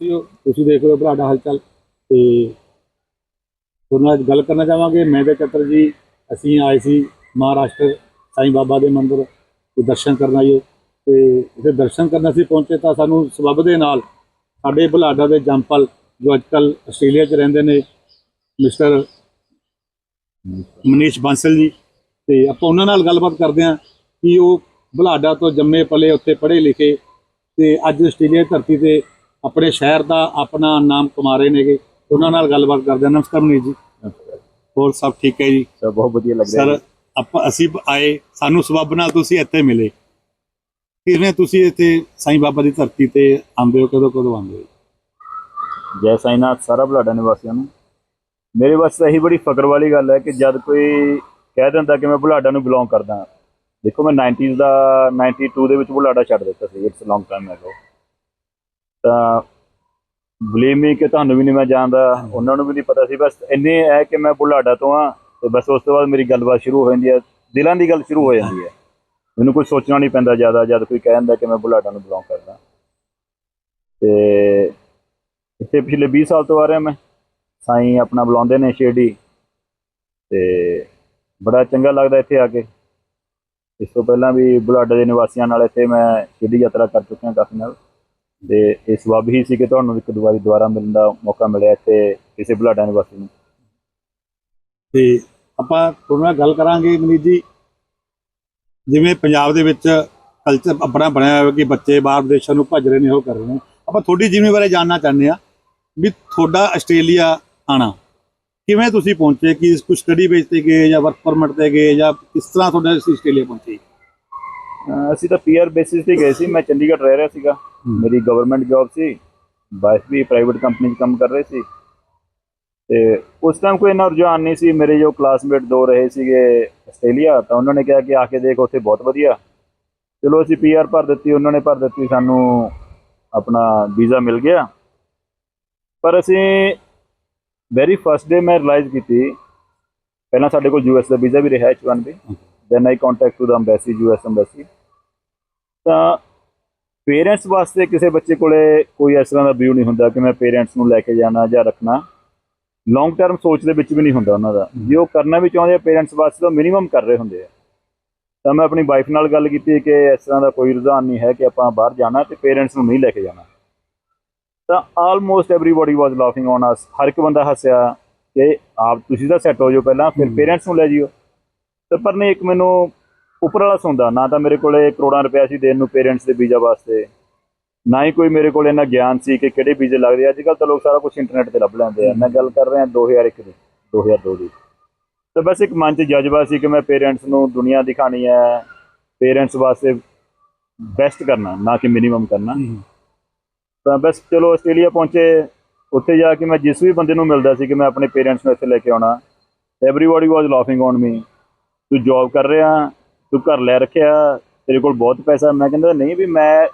ਤੁਸੀਂ ਦੇਖ ਰਹੇ ਹੋ ਤੁਹਾਡਾ ਹਾਲਚਲ। ਤੇ ਤੁਹਾਨੂੰ ਅੱਜ ਗੱਲ ਕਰਨਾ ਚਾਹਾਂਗੇ। ਮੈਂ ਤੇ ਚਤਰ ਜੀ, ਅਸੀਂ ਆਏ ਸੀ ਮਹਾਰਾਸ਼ਟਰ ਸਾਈਂ ਬਾਬਾ ਦੇ ਮੰਦਿਰ ਦੇ ਦਰਸ਼ਨ ਕਰਨ ਆਈਏ ਤੇ ਜੇ ਦਰਸ਼ਨ ਕਰਨ ਅਸੀਂ ਪਹੁੰਚੇ ਤਾਂ ਸਾਨੂੰ ਸਬਬ ਦੇ ਨਾਲ ਸਾਡੇ ਬੁਲਾਡਾ ਦੇ ਜੰਪਲ ਜੋ ਅੱਜਕੱਲ ਆਸਟ੍ਰੇਲੀਆ 'ਚ ਰਹਿੰਦੇ ਨੇ, ਮਿਸਟਰ ਮਨੀਸ਼ ਬਾਂਸਲ ਜੀ। ਤੇ ਆਪਾਂ ਉਹਨਾਂ ਨਾਲ ਗੱਲਬਾਤ ਕਰਦੇ ਹਾਂ ਕਿ ਉਹ ਬੁਲਾਡਾ ਤੋਂ ਜੰਮੇ ਪਲੇ ਉੱਥੇ ਪੜ੍ਹੇ ਲਿਖੇ ਤੇ ਅੱਜ ਆਸਟ੍ਰੇਲੀਆ ਦੀ ਧਰਤੀ ਤੇ ਆਪਣੇ ਸ਼ਹਿਰ ਦਾ ਆਪਣਾ ਨਾਮ ਕਮਾ ਰਹੇ ਨੇਗੇ। ਉਹਨਾਂ ਨਾਲ ਗੱਲਬਾਤ ਕਰਦੇ ਹਾਂ। ਨਮਸਕਾਰ ਮਨੀਸ਼ ਜੀ। ਹੋਰ ਸਭ ਠੀਕ ਹੈ ਜੀ? ਸਭ ਬਹੁਤ ਵਧੀਆ ਲੱਗ ਰਿਹਾ ਸਰ ਆਪਾਂ ਅਸੀਂ ਆਏ। ਸਾਨੂੰ ਸਬੱਬ ਨਾਲ ਤੁਸੀਂ ਇੱਥੇ ਮਿਲੇ। ਕਿਵੇਂ ਤੁਸੀਂ ਇੱਥੇ ਸਾਈਂ ਬਾਬਾ ਦੀ ਧਰਤੀ ਤੇ ਆਉਂਦੇ ਹੋ? ਕਦੋਂ ਕਦੋਂ ਆਉਂਦੇ ਹੋ? ਜੀ। ਸਾਈਨਾਥ ਸਾਰਾ ਬਲਾਡਾ ਨਿਵਾਸੀਆਂ ਨੂੰ। ਮੇਰੇ ਵਾਸਤੇ ਇਹੀ ਬੜੀ ਫਕਰ ਵਾਲੀ ਗੱਲ ਹੈ ਕਿ ਜਦ ਕੋਈ ਕਹਿ ਦਿੰਦਾ ਕਿ ਮੈਂ ਬੁਲਾਡਾ ਨੂੰ ਬਿਲੋਂਗ ਕਰਦਾ। ਦੇਖੋ ਮੈਂ 90s ਦਾ 92 ਦੇ ਵਿੱਚ ਬੁਲਾਡਾ ਛੱਡ ਦਿੱਤਾ ਸੀ। ਇਟਸ ਲੌਂਗ ਟਾਈਮ ਅਗੋ ਤਾਂ ਬਲੀਵ ਮੀ ਕਿ ਤੁਹਾਨੂੰ ਵੀ ਨਹੀਂ ਮੈਂ ਜਾਣਦਾ, ਉਹਨਾਂ ਨੂੰ ਵੀ ਨਹੀਂ ਪਤਾ ਸੀ। ਬਸ ਇੰਨੇ ਹੈ ਕਿ ਮੈਂ ਬੁਲਾਡਾ ਤੋਂ ਆ ਤੇ ਬਸ ਉਸ ਤੋਂ ਬਾਅਦ ਮੇਰੀ ਗੱਲਬਾਤ ਸ਼ੁਰੂ ਹੋ ਜਾਂਦੀ ਹੈ ਦਿਲਾਂ ਦੀ ਗੱਲ ਸ਼ੁਰੂ ਹੋ ਜਾਂਦੀ ਹੈ ਮੈਨੂੰ ਕੋਈ ਸੋਚਣਾ ਨਹੀਂ ਪੈਂਦਾ ਜ਼ਿਆਦਾ, ਜਦ ਕੋਈ ਕਹਿ ਦਿੰਦਾ ਕਿ ਮੈਂ ਬੁਲਾਡਾ ਨੂੰ ਬਿਲੋਂਗ ਕਰਦਾ। ਤੇ ਇੱਥੇ ਪਿਛਲੇ 20 ਸਾਲ ਤੋਂ ਆ ਰਿਹਾ ਮੈਂ। ਸਾਈਂ ਆਪਣਾ ਬੁਲਾਉਂਦੇ ਨੇ ਸ਼ੇਰਡੀ। ਤੇ ਬੜਾ ਚੰਗਾ ਲੱਗਦਾ ਇੱਥੇ ਆ ਕੇ। ਇਸ ਤੋਂ ਪਹਿਲਾਂ ਵੀ ਬੁਲਾਡਾ ਦੇ ਨਿਵਾਸੀਆਂ ਨਾਲ ਇੱਥੇ ਮੈਂ ਸ਼ਿਰਡੀ ਯਾਤਰਾ ਕਰ ਚੁੱਕਿਆ, ਕਾਫੀ ਨਾਲ। ਤੇ ਇਹ ਸਬਬ ਹੀ ਸੀ ਕਿ ਤੁਹਾਨੂੰ ਇੱਕ ਦੁਬਾਰੀ ਦੁਬਾਰਾ ਮਿਲਣ ਦਾ ਮੌਕਾ ਮਿਲਿਆ ਇੱਥੇ ਕਿਸੇ ਬੁਲਾਡਾ ਯੂਨੀਵਰਸਿਟੀ ਨੂੰ। ਤੇ ਆਪਾਂ ਤੁਹਾਡੇ ਨਾਲ ਗੱਲ ਕਰਾਂਗੇ ਮਨੀਤ ਜੀ। ਜਿਵੇਂ ਪੰਜਾਬ ਦੇ ਵਿੱਚ ਕਲਚਰ ਆਪਣਾ ਬਣਿਆ ਹੋਇਆ ਕਿ ਬੱਚੇ ਬਾਹਰ ਦੇਸ਼ਾਂ ਨੂੰ ਭੱਜ ਰਹੇ ਨੇ ਉਹ ਕਰ ਰਹੇ ਨੇ। ਆਪਾਂ ਤੁਹਾਡੀ ਜਿਵੇਂ ਬਾਰੇ ਜਾਣਨਾ ਚਾਹੁੰਦੇ ਆ ਵੀ ਤੁਹਾਡਾ ਆਸਟ੍ਰੇਲੀਆ ਆਣਾ ਕਿਵੇਂ ਤੁਸੀਂ ਪਹੁੰਚੇ? ਕਿ ਕੁਝ ਸਟੱਡੀ ਬੇਸ ਤੇ ਗਏ ਜਾਂ ਵਰਕ ਪਰਮਿਟ ਤੇ ਗਏ ਜਾਂ ਕਿਸ ਤਰ੍ਹਾਂ ਤੁਹਾਡਾ ਤੁਸੀਂ ਆਸਟ੍ਰੇਲੀਆ ਪਹੁੰਚੇ? ਅਸੀਂ ਤਾਂ ਪੀਆਰ ਬੇਸਿਸ ਤੇ ਗਏ ਸੀ। ਮੈਂ ਚੰਡੀਗੜ੍ਹ ਰਹਿ ਰਿਹਾ ਸੀਗਾ। ਮੇਰੀ ਗਵਰਨਮੈਂਟ ਜੌਬ ਸੀ। ਵਾਈਫ ਵੀ ਪ੍ਰਾਈਵੇਟ ਕੰਪਨੀ 'ਚ ਕੰਮ ਕਰ ਰਹੇ ਸੀ। ਤੇ ਉਸ ਟਾਈਮ ਕੋਈ ਇੰਨਾ ਰੁਝਾਨ ਨਹੀਂ ਸੀ। ਮੇਰੇ ਜੋ ਕਲਾਸਮੇਟ ਦੋ ਰਹੇ ਸੀਗੇ ਆਸਟ੍ਰੇਲੀਆ ਤਾਂ ਉਹਨਾਂ ਨੇ ਕਿਹਾ ਕਿ ਆ ਕੇ ਦੇਖ ਉੱਥੇ ਬਹੁਤ ਵਧੀਆ। ਚਲੋ ਅਸੀਂ ਪੀਆਰ ਭਰ ਦਿੱਤੀ। ਉਹਨਾਂ ਨੇ ਭਰ ਦਿੱਤੀ। ਸਾਨੂੰ ਆਪਣਾ ਵੀਜ਼ਾ ਮਿਲ ਗਿਆ। ਪਰ ਅਸੀਂ ਵੈਰੀ ਫਸਟ ਡੇ ਮੈਂ ਰਿਅਲਾਈਜ਼ ਕੀਤੀ। ਪਹਿਲਾਂ ਸਾਡੇ ਕੋਲ ਯੂਐਸ ਦਾ ਵੀਜ਼ਾ ਵੀ ਰਿਹਾ H1B then I contact to the embassy US embassy ਤਾਂ ਪੇਰੈਂਟਸ ਵਾਸਤੇ ਕਿਸੇ ਬੱਚੇ ਕੋਲੇ ਕੋਈ ਇਸ ਤਰ੍ਹਾਂ ਦਾ ਵਿਊ ਨਹੀਂ ਹੁੰਦਾ ਕਿ ਮੈਂ ਪੇਰੈਂਟਸ ਨੂੰ ਲੈ ਕੇ ਜਾਣਾ ਜਾਂ ਰੱਖਣਾ। ਲੌਂਗ ਟਰਮ ਸੋਚ ਦੇ ਵਿੱਚ ਵੀ ਨਹੀਂ ਹੁੰਦਾ ਉਹਨਾਂ ਦਾ। ਜੇ ਉਹ ਕਰਨਾ ਵੀ ਚਾਹੁੰਦੇ ਆ ਪੇਰੈਂਟਸ ਵਾਸਤੇ ਤਾਂ ਮਿਨੀਮਮ ਕਰ ਰਹੇ ਹੁੰਦੇ ਆ। ਤਾਂ ਮੈਂ ਆਪਣੀ ਵਾਈਫ ਨਾਲ ਗੱਲ ਕੀਤੀ ਕਿ ਇਸ ਤਰ੍ਹਾਂ ਦਾ ਕੋਈ ਰੁਝਾਨ ਨਹੀਂ ਹੈ ਕਿ ਆਪਾਂ ਬਾਹਰ ਜਾਣਾ ਤੇ ਪੇਰੈਂਟਸ ਨੂੰ ਨਹੀਂ ਲੈ ਕੇ ਜਾਣਾ। ਤਾਂ almost everybody was laughing on us ਹਰ ਇੱਕ ਬੰਦਾ ਹੱਸਿਆ ਕਿ ਆਪ ਤੁਸੀਂ ਤਾਂ ਸੈੱਟ ਹੋ ਜਾਓ ਪਹਿਲਾਂ ਫਿਰ ਪੇਰੈਂਟਸ ਨੂੰ ਲੈ ਜਿਓ। ਤੇ ਪਰ ਨਹੀਂ ਇੱਕ ਮੈਨੂੰ ਉੱਪਰ ਵਾਲਾ ਸੁਣਦਾ ਨਾ ਤਾਂ ਮੇਰੇ ਕੋਲੇ ਕਰੋੜਾਂ ਰੁਪਏ ਸੀ ਦੇਣ ਨੂੰ ਪੇਰੈਂਟਸ ਦੇ ਵੀਜ਼ਾ ਵਾਸਤੇ ਨਾ ਹੀ ਕੋਈ ਮੇਰੇ ਕੋਲ ਇੰਨਾ ਗਿਆਨ ਸੀ ਕਿ ਕਿਹੜੇ ਵੀਜ਼ੇ ਲੱਗਦੇ। ਅੱਜ ਕੱਲ ਤਾਂ ਲੋਕ ਸਾਰਾ ਕੁਝ ਇੰਟਰਨੈਟ ਤੇ ਲੱਭ ਲੈਂਦੇ ਆ। ਮੈਂ ਗੱਲ ਕਰ ਰਿਹਾ 2001 ਦੀ 2002 ਦੀ ਤਾਂ ਬਸ ਇੱਕ ਮਨ 'ਚ ਜਜ਼ਬਾ ਸੀ ਕਿ ਮੈਂ ਪੇਰੈਂਟਸ ਨੂੰ ਦੁਨੀਆ ਦਿਖਾਣੀ ਹੈ ਪੇਰੈਂਟਸ ਵਾਸਤੇ ਬੈਸਟ ਕਰਨਾ ਨਾ ਕਿ ਮਿਨੀਮਮ ਕਰਨਾ। ਤਾਂ ਬਸ ਚਲੋ ਆਸਟ੍ਰੇਲੀਆ ਪਹੁੰਚੇ ਉੱਥੇ ਜਾ ਕੇ ਮੈਂ ਜਿਸ ਵੀ ਬੰਦੇ ਨੂੰ ਮਿਲਦਾ ਸੀ ਕਿ ਮੈਂ ਆਪਣੇ ਪੇਰੈਂਟਸ ਨੂੰ ਇੱਥੇ ਲੈ ਕੇ ਆਉਣਾ everybody was laughing on me ਤੂੰ ਜੌਬ ਕਰ ਰਿਹਾ ਤੂੰ ਘਰ ਲੈ ਰੱਖਿਆ ਤੇਰੇ ਕੋਲ ਬਹੁਤ ਪੈਸਾ। ਮੈਂ ਕਹਿੰਦਾ ਨਹੀਂ ਵੀ ਮੈਂ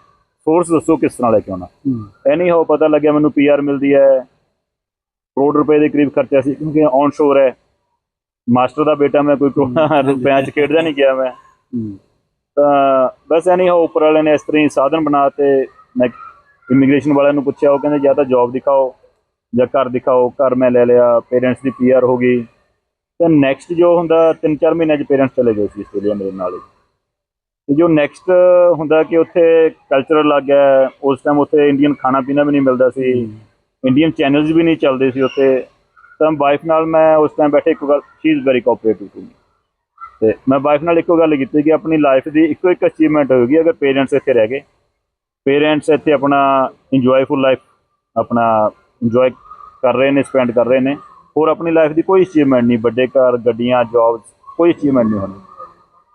ਸੋਰਸ ਦੱਸੋ ਕਿਸ ਤਰ੍ਹਾਂ ਲੈ ਕੇ ਆਉਣਾ? ਐਨੀ ਹੋ ਪਤਾ ਲੱਗਿਆ ਮੈਨੂੰ ਪੀਆਰ ਮਿਲਦੀ ਹੈ। ਕਰੋੜ ਰੁਪਏ ਦੇ ਕਰੀਬ ਖਰਚਾ ਸੀ ਕਿਉਂਕਿ ਔਨ ਸ਼ੋਰ ਹੈ। ਮਾਸਟਰ ਦਾ ਬੇਟਾ ਮੈਂ ਕੋਈ ਕਰੋੜਾਂ ਰੁਪਇਆਂ 'ਚ ਖੇਡਦਾ ਨਹੀਂ ਗਿਆ ਮੈਂ। ਤਾਂ ਬਸ ਐਨੀ ਹੋ ਉੱਪਰ ਵਾਲੇ ਨੇ ਇਸ ਤਰ੍ਹਾਂ ਹੀ ਸਾਧਨ ਬਣਾ ਤੇ ਮੈਂ ਇਮੀਗ੍ਰੇਸ਼ਨ ਵਾਲਿਆਂ ਨੂੰ ਪੁੱਛਿਆ ਉਹ ਕਹਿੰਦੇ ਜਾਂ ਤਾਂ ਜੌਬ ਦਿਖਾਓ ਜਾਂ ਘਰ ਦਿਖਾਓ। ਘਰ ਮੈਂ ਲੈ ਲਿਆ ਪੇਰੈਂਟਸ ਦੀ ਪੀਆਰ ਹੋ ਗਈ। ਤੇ ਨੈਕਸਟ ਜੋ ਹੁੰਦਾ 3-4 ਮਹੀਨਿਆਂ 'ਚ ਪੇਰੈਂਟਸ ਚਲੇ ਗਏ ਸੀ ਆਸਟ੍ਰੇਲੀਆ ਮੇਰੇ ਨਾਲ ਤੇ ਜੋ ਨੈਕਸਟ ਹੁੰਦਾ ਕਿ ਉੱਥੇ ਕਲਚਰ ਲੱਗ ਗਿਆ ਉਸ ਟਾਈਮ ਉੱਥੇ ਇੰਡੀਅਨ ਖਾਣਾ ਪੀਣਾ ਵੀ ਨਹੀਂ ਮਿਲਦਾ ਸੀ। ਇੰਡੀਅਨ ਚੈਨਲਸ ਵੀ ਨਹੀਂ ਚੱਲਦੇ ਸੀ ਉੱਥੇ। ਤਾਂ ਵਾਈਫ ਨਾਲ ਮੈਂ ਉਸ ਟਾਈਮ ਬੈਠੇ ਇੱਕ ਗੱਲ she is very cooperative to me ਤੇ ਮੈਂ ਵਾਈਫ ਨਾਲ ਇੱਕੋ ਗੱਲ ਕੀਤੀ ਕਿ ਆਪਣੀ ਲਾਈਫ ਦੀ ਇੱਕੋ ਇੱਕ ਅਚੀਵਮੈਂਟ ਹੋਏਗੀ ਅਗਰ ਪੇਰੈਂਟਸ ਇੱਥੇ ਰਹਿ ਗਏ। ਪੇਰੈਂਟਸ ਇੱਥੇ ਆਪਣਾ ਇੰਜੋਏਫੁਲ ਲਾਈਫ ਆਪਣਾ ਇੰਜੋਏ ਕਰ ਰਹੇ ਨੇ ਸਪੈਂਡ ਕਰ ਰਹੇ ਨੇ। ਹੋਰ ਆਪਣੀ ਲਾਈਫ ਦੀ ਕੋਈ ਅਚੀਵਮੈਂਟ ਨਹੀਂ ਵੱਡੇ ਘਰ ਗੱਡੀਆਂ ਜੌਬਸ ਕੋਈ ਅਚੀਵਮੈਂਟ ਨਹੀਂ ਹੋਣੀ।